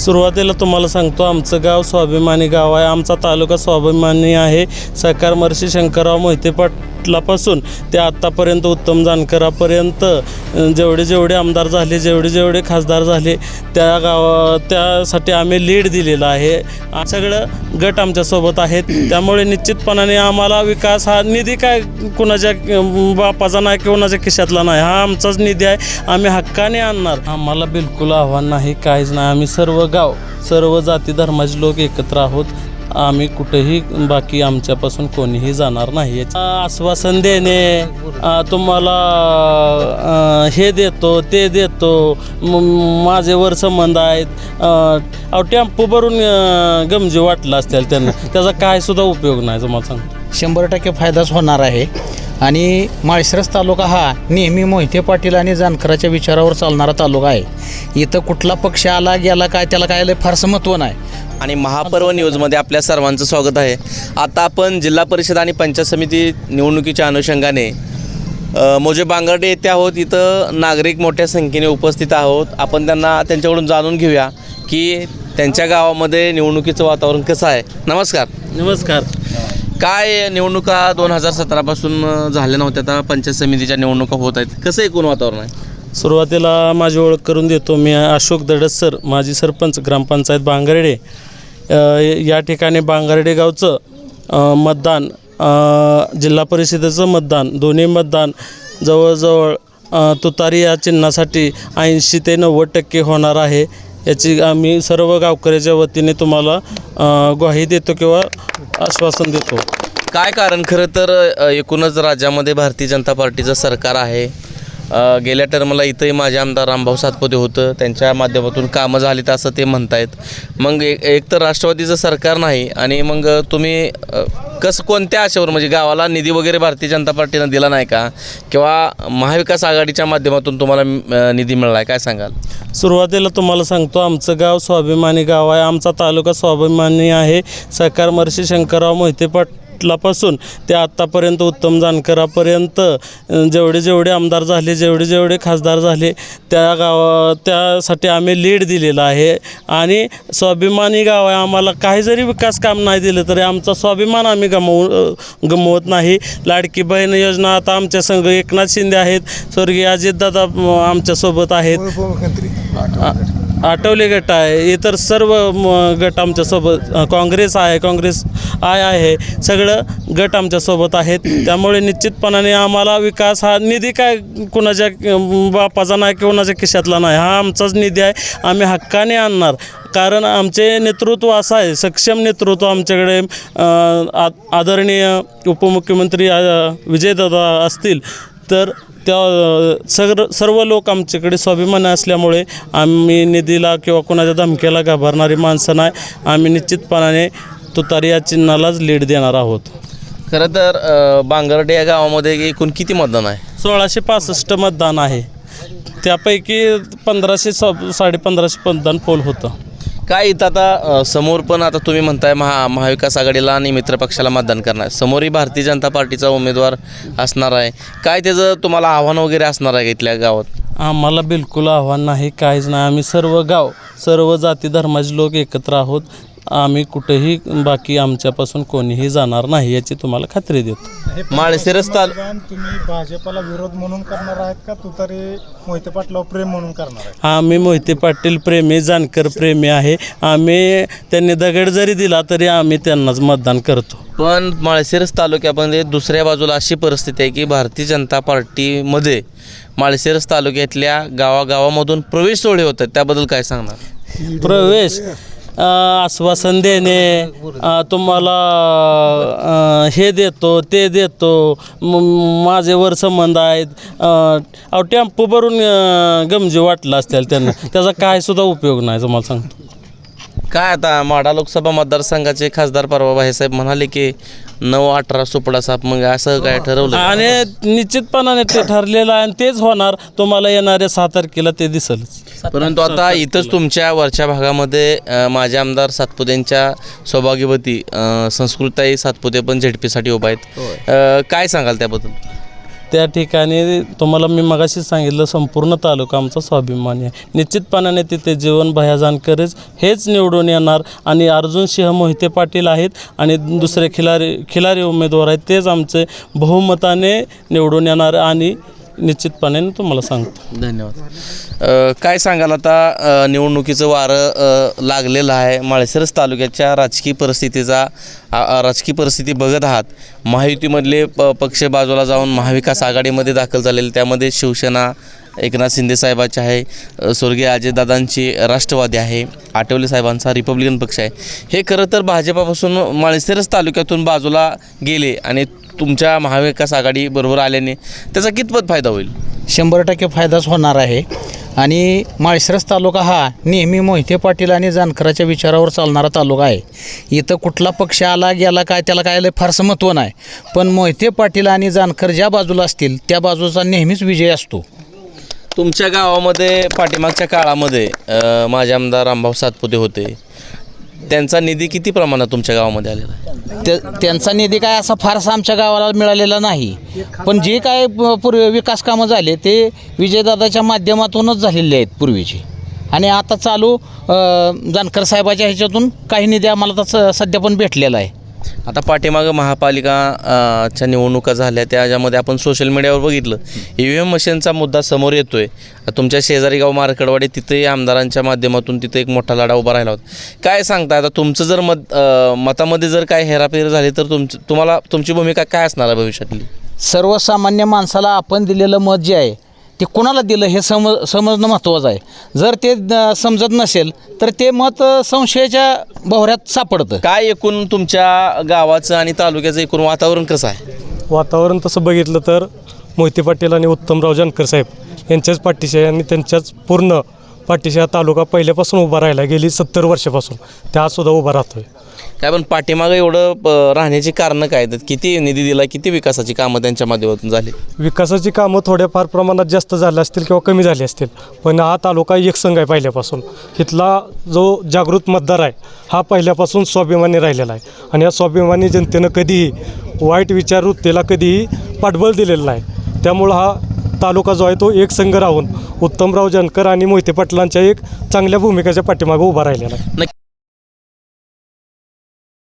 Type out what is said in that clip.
सुरुवातीला तुम्हाला सांगतो आमचं गाव स्वाभिमानी गाव आहे. आमचा तालुका स्वाभिमानी आहे. सहकार महर्षी शंकरराव मोहिते पाटलापासून ते आत्तापर्यंत उत्तम जानकरापर्यंत जेवढे जेवढे आमदार झाले जेवढे जेवढे खासदार झाले त्या गावा त्यासाठी आम्ही लीड दिलेला आहे. सगळं गट आमच्यासोबत आहेत. त्यामुळे निश्चितपणाने आम्हाला विकास हा निधी काय कुणाच्या बापाचा नाही कोणाच्या खिशातला नाही हा आमचाच निधी आहे. आम्ही हक्काने आणणार. आम्हाला बिलकुल आव्हान नाही काहीच नाही. आम्ही सर्व गाव सर्व जाती धर्माचे लोक एकत्र आहोत. आम्ही कुठेही बाकी आमच्यापासून कोणीही जाणार नाही. आश्वासन देणे तुम्हाला हे देतो ते देतो माझेवर संबंध आहेत. अहो टेम्पो भरून गमजी वाटला असतील त्यांना. त्याचा काय सुद्धा उपयोग नाही तुम्हाला सांगतो. शंभर टक्के फायदाच होणार आहे. आणि माळशिरस तालुका हा नेहमी मोहिते पाटील आणि जानकराच्या विचारावर चालणारा तालुका आहे. इथं कुठला पक्ष आला गेला काय त्याला काय लय फारसं महत्त्व नाही. आणि महापर्व न्यूजमध्ये आपल्या सर्वांचं स्वागत आहे. आता आपण जिल्हा परिषद आणि पंचायत समिती निवडणुकीच्या अनुषंगाने मोजे बांगर्डे येथे आहोत. इथं नागरिक मोठ्या संख्येने उपस्थित आहोत. आपण त्यांना त्यांच्याकडून जाणून घेऊया की त्यांच्या गावामध्ये निवडणुकीचं वातावरण कसं आहे. नमस्कार. नमस्कार. काय निवडणुका दोन हजार सतरापासून झाल्या नव्हत्या? आता पंचायत समितीच्या निवडणुका होत आहेत. कसं एकूण वातावरण आहे? सुरुवातीला माझी ओळख करून देतो मी अशोक दडस सर माजी सरपंच ग्रामपंचायत बांगर्डे. या ठिकाणी बांगर्डे गावचं मतदान जिल्हा परिषदेचं मतदान दोन्ही मतदान जवळजवळ तुतारी या चिन्हासाठी ऐंशी ते नव्वद टक्के होणार आहे. याची आम्ही सर्व गावकऱ्याच्या वतीने तुम्हाला ग्वाही देतो किंवा आश्वासन देतो. काय कारण? खरं तर अ, एकूणच राज्यामध्ये भारतीय जनता पार्टीचं सरकार आहे. गेल्या टर्मला इथंही माझे आमदार रामभाऊ सातपुते होतं. त्यांच्या माध्यमातून कामं झालीत असं ते म्हणतायत. मग एक एक तर राष्ट्रवादीचं सरकार नाही आणि मग तुम्ही कसं कोणत्या आशेवर? म्हणजे गावाला निधी वगैरे भारतीय जनता पार्टीनं दिला नाही का? किंवा महाविकास आघाडीच्या माध्यमातून तुम्हाला निधी मिळाला आहे काय सांगाल? सुरुवातीला तुम्हाला सांगतो आमचं गाव स्वाभिमानी गाव आहे. आमचा तालुका स्वाभिमानी आहे. सकार महर्षी शंकरराव मोहिते पाटलापासून ते आत्तापर्यंत उत्तम जानकरापर्यंत जेवढे जेवढे आमदार झाले जेवढे जेवढे खासदार झाले त्या गावा त्यासाठी आम्ही लीड दिलेला आहे. आणि स्वाभिमानी गाव आहे आम्हाला काही जरी विकास काम नाही दिलं तरी आमचा स्वाभिमान आम्ही गमवू गमवत नाही. लाडकी बहीण योजना आता आमच्या संघ एकनाथ शिंदे आहेत स्वर्गीय अजितदादा आमच्यासोबत आहेत. आठवले गट आहे. इतर सर्व म, गट आमच्यासोबत काँग्रेस आहे काँग्रेस आय आहे सगळं गट आमच्यासोबत आहेत. त्यामुळे निश्चितपणाने आम्हाला विकास हा निधी काय कुणाच्या बापाचा नाही कोणाच्या कुणाच्या खिशातला नाही हा आमचाच निधी आहे. आम्ही हक्काने आणणार. कारण आमचे नेतृत्व असं आहे सक्षम नेतृत्व आमच्याकडे आदरणीय उपमुख्यमंत्री विजयदादा असतील. तर त्या सगळं सर्व लोक आमच्याकडे स्वाभिमान असल्यामुळे आम्ही निधीला किंवा कोणाच्या धमक्याला घाबरणारी माणसं नाही. आम्ही निश्चितपणाने तुतारी या चिन्हालाच लीड देणार आहोत. खरं तर बांगर्डे या गावामध्ये एकूण किती मतदान आहे? सोळाशे पासष्ट मतदान आहे. त्यापैकी पंधराशे सा साडेपंधराशे मतदान पोल होतं. काय इथं आता अ, समोर पण आता तुम्ही म्हणताय महा महाविकास आघाडीला आणि मित्र पक्षाला मतदान करणार. समोरही भारतीय जनता पार्टीचा उमेदवार असणार आहे. काय त्याचं तुम्हाला आव्हान वगैरे असणार आहे का इथल्या गावात? आम्हाला बिलकुल आव्हान नाही काहीच नाही. आम्ही सर्व गाव सर्व जाती धर्माचे लोक एकत्र आहोत. आम्ही कुठेही बाकी आमच्यापासून कोणीही जाणार नाही याची तुम्हाला खात्री देतो. माळशिरस ताल तुम्ही भाजपला विरोध म्हणून करणार आहेत का? तुतारी मोहिते पाटलावर प्रेम म्हणून करणार आम्ही मोहिते पाटील प्रेमी जानकर प्रेमी आहे. आम्ही त्यांनी दगड जरी दिला तरी आम्ही त्यांनाच मतदान करतो. पण माळशिरस तालुक्यामध्ये दुसऱ्या बाजूला अशी परिस्थिती आहे की भारतीय जनता पार्टीमध्ये माळशिरस तालुक्यातल्या गावागावामधून प्रवेश सोहळे होतात. त्याबद्दल काय सांगणार? प्रवेश? आश्वासन देणे तुम्हाला हे देतो ते देतो माझेवर माझे वर संबंध आहेत. अहो टेम्पो भरून गमजी वाटला असतील त्यांना. त्याचा काय सुद्धा उपयोग नाही तुम्हाला सांगतो. काय आता माढा लोकसभा मतदारसंघाचे खासदार परवा साहेब म्हणाले की नऊ अठरा सुपडा साप मग असं काय ठरवलं? आणि निश्चितपणाने ते ठरलेलं आहे आणि तेच होणार. तुम्हाला येणाऱ्या सहा तारखेला ते दिसलच. परंतु आता इथंच तुमच्या वरच्या भागामध्ये अ, माझे आमदार सातपुतेंच्या सौभाग्यवती अ, संस्कृताई सातपुते पण झेडपीसाठी उभा आहेत. अ, काय सांगाल त्याबद्दल? त्या ठिकाणी तुम्हाला मी मगाशी सांगितलं संपूर्ण तालुका आमचा स्वाभिमानी आहे. निश्चितपणाने तिथे जीवन भया जानकरच हेच निवडून येणार आणि अर्जुन सिंह मोहिते पाटील आहेत आणि दुसरे खिलारी खिलारी उमेदवार आहेत तेच आमचे बहुमताने निवडून येणार आणि निश्चितपणे तुम्हाला सांगतो. धन्यवाद. अ, काय सांगाल आता अ, निवडणुकीचं वारं अ, लागलेलं आहे. माळशिरस तालुक्याच्या राजकीय परिस्थितीचा राजकीय परिस्थिती बघत आहात. महायुतीमधले प पक्ष बाजूला जाऊन महाविकास आघाडीमध्ये दाखल झालेले त्यामध्ये शिवसेना एकनाथ शिंदे साहेबाचे आहे अ, स्वर्गीय अजयदादांची राष्ट्रवादी आहे आठवले साहेबांचा रिपब्लिकन पक्ष आहे. हे खरं तर भाजपापासून माळशिरस तालुक्यातून बाजूला गेले आणि तुमच्या महाविकास आघाडी बरोबर आल्याने त्याचा कितपत फायदा होईल? शंभर टक्के फायदाच होणार आहे. आणि माळशिरस तालुका हा नेहमी मोहिते पाटील आणि जानकराच्या विचारावर चालणारा तालुका आहे. इथं कुठला पक्ष आला गेला काय त्याला काय लय फारसं महत्त्व नाही. पण मोहिते पाटील आणि जानकर ज्या बाजूला असतील त्या बाजूचा नेहमीच विजय असतो. तुमच्या गावामध्ये पाठीमागच्या काळामध्ये अ, माझे आमदार रामभाऊ सातपुते होते. त्यांचा निधी किती प्रमाणात तुमच्या गावामध्ये आलेला आहे? ते त्यांचा निधी काय असा फारसा आमच्या गावाला मिळालेला नाही. पण जे काय प- पूर्वी विकास कामं झाले ते विजयदादाच्या माध्यमातूनच झालेले आहेत पूर्वीचे. आणि आता चालू अ, जानकर साहेबाच्या ह्याच्यातून काही निधी आम्हाला तर स- सध्या पण भेटलेला आहे. आता पाठीमागं महापालिका च्या निवडणुका झाल्या त्याच्यामध्ये आपण सोशल मीडियावर बघितलं. ई व्ही एम मशीनचा मुद्दा समोर येतो आहे तुमच्या शेजारी गाव मार्कडवाडी तिथेही आमदारांच्या माध्यमातून तिथे एक मोठा लढा उभा राहिला होता. काय सांगता आता तुमचं जर मत मतामध्ये जर काय हेराफेर झाली तर तुमचं तुम्हाला तुमची भूमिका काय असणार आहे भविष्यातली? सर्वसामान्य माणसाला आपण दिलेलं मत जे आहे ते कोणाला दिलं हे सम समजणं महत्त्वाचं आहे. जर ते समजत नसेल तर ते मत संशयाच्या भोवऱ्यात सापडतं. काय एकूण तुमच्या गावाचं आणि तालुक्याचं एकूण वातावरण कसं आहे? वातावरण तसं बघितलं तर मोहिते पाटील आणि उत्तमराव जानकर साहेब यांच्याच पाठीशी आहे आणि त्यांच्याच पूर्ण पाठीशी हा तालुका पहिल्यापासून उभा राहिला गेली सत्तर वर्षापासून. त्या सुद्धा उभा राहतोय. काय पण पाठीमागं एवढं प- राहण्याची कारणं काय आहेत? किती निधी दिला किती विकासाची कामं त्यांच्या माध्यमातून झाली? विकासाची कामं थोड्याफार प्रमाणात जास्त झाल्या असतील किंवा कमी झाली असतील. पण हा तालुका एकसंघ आहे पहिल्यापासून. इथला जो जागृत मतदार आहे हा पहिल्यापासून स्वाभिमानी राहिलेला आहे. आणि या स्वाभिमानी जनतेनं कधीही वाईट विचार वृत्तीला कधीही पाठबळ दिलेलं नाही. त्यामुळं हा तालुका जो आहे तो एक संघ राहून उत्तमराव जानकर आणि मोहिते पाटलांच्या एक चांगल्या भूमिकेच्या पाठीमागं उभा राहिलेला आहे.